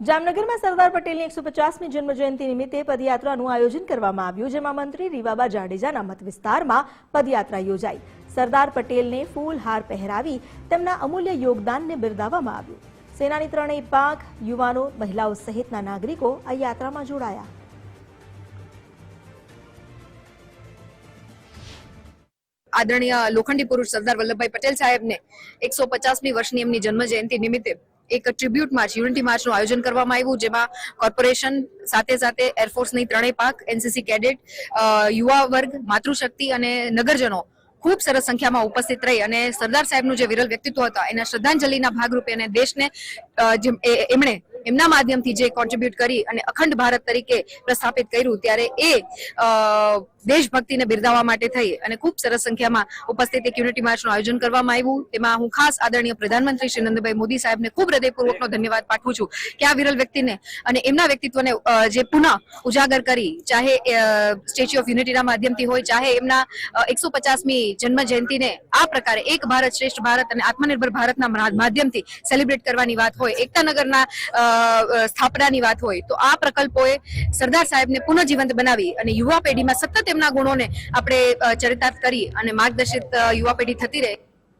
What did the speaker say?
જામનગરમાં સરદાર પટેલની એકસો પચાસમી જન્મજયંતિ નિમિત્તે પદયાત્રાનું આયોજન કરવામાં આવ્યું, જેમાં મંત્રી રીવાબા જાડેજાના મત વિસ્તારમાં પદયાત્રા યોજાઈ. સરદાર પટેલને ફૂલહાર પહેરાવી તેમના અમૂલ્ય યોગદાનને બિરદાવવામાં આવ્યું. સેનાની ત્રણેય પાંખ, યુવાનો, મહિલાઓ સહિતના નાગરિકો આ યાત્રામાં જોડાયા. આદરણીય લોખંડી પુરુષ સરદાર વલ્લભભાઈ પટેલ સાહેબને એકસો પચાસમી વર્ષની એમની જન્મ જયંતિ નિમિત્તે એક ટ્રીબ્યુટ માર્ચ યુનિટી માર્ચનું આયોજન કરવામાં આવ્યું, જેમાં કોર્પોરેશન સાથે સાથે એરફોર્સની ત્રણેય પાક એનસીસી કેડેટ યુવા વર્ગ, માતૃશક્તિ અને નગરજનો ખૂબ સરસ સંખ્યામાં ઉપસ્થિત રહી અને સરદાર સાહેબનું જે વિરલ વ્યક્તિત્વ હતા, એના શ્રદ્ધાંજલિના ભાગરૂપે અને દેશને એમણે એમના માધ્યમથી જે કોન્ટ્રીબ્યુટ કરી અને અખંડ ભારત તરીકે પ્રસ્થાપિત કર્યું, ત્યારે એ દેશભક્તિને બિરદાવવા માટે થઈ અને ખૂબ સરસ સંખ્યામાં ઉપસ્થિત એક યુનિટી માર્ચનું આયોજન કરવામાં આવ્યું. તેમાં હું ખાસ આદરણીય પ્રધાનમંત્રી શ્રી નંદભાઈ મોદી સાહેબને ખૂબ હૃદયપૂર્વકનો ધન્યવાદ પાઠવું છું. કે આ વિરલ વ્યક્તિને અને એમના વ્યક્તિત્વને જે પુનઃ ઉજાગર કરી, ચાહે સ્ટેચ્યુ ઓફ યુનિટીના માધ્યમથી હોય, ચાહે એમના એકસો પચાસમી જન્મ જયંતિને આ પ્રકારે એક ભારત શ્રેષ્ઠ ભારત અને આત્મનિર્ભર ભારતના માધ્યમથી સેલિબ્રેટ કરવાની વાત હોય એકતાનગરના સ્થાપનાની વાત હોય, તો આ પ્રકલ્પોએ સરદાર સાહેબને પુનઃજીવંત બનાવી અને યુવા પેઢીમાં સતત એમના ગુણોને આપણે ચરિતાર્થ કરી અને માર્ગદર્શિત યુવા પેઢી થતી રહે.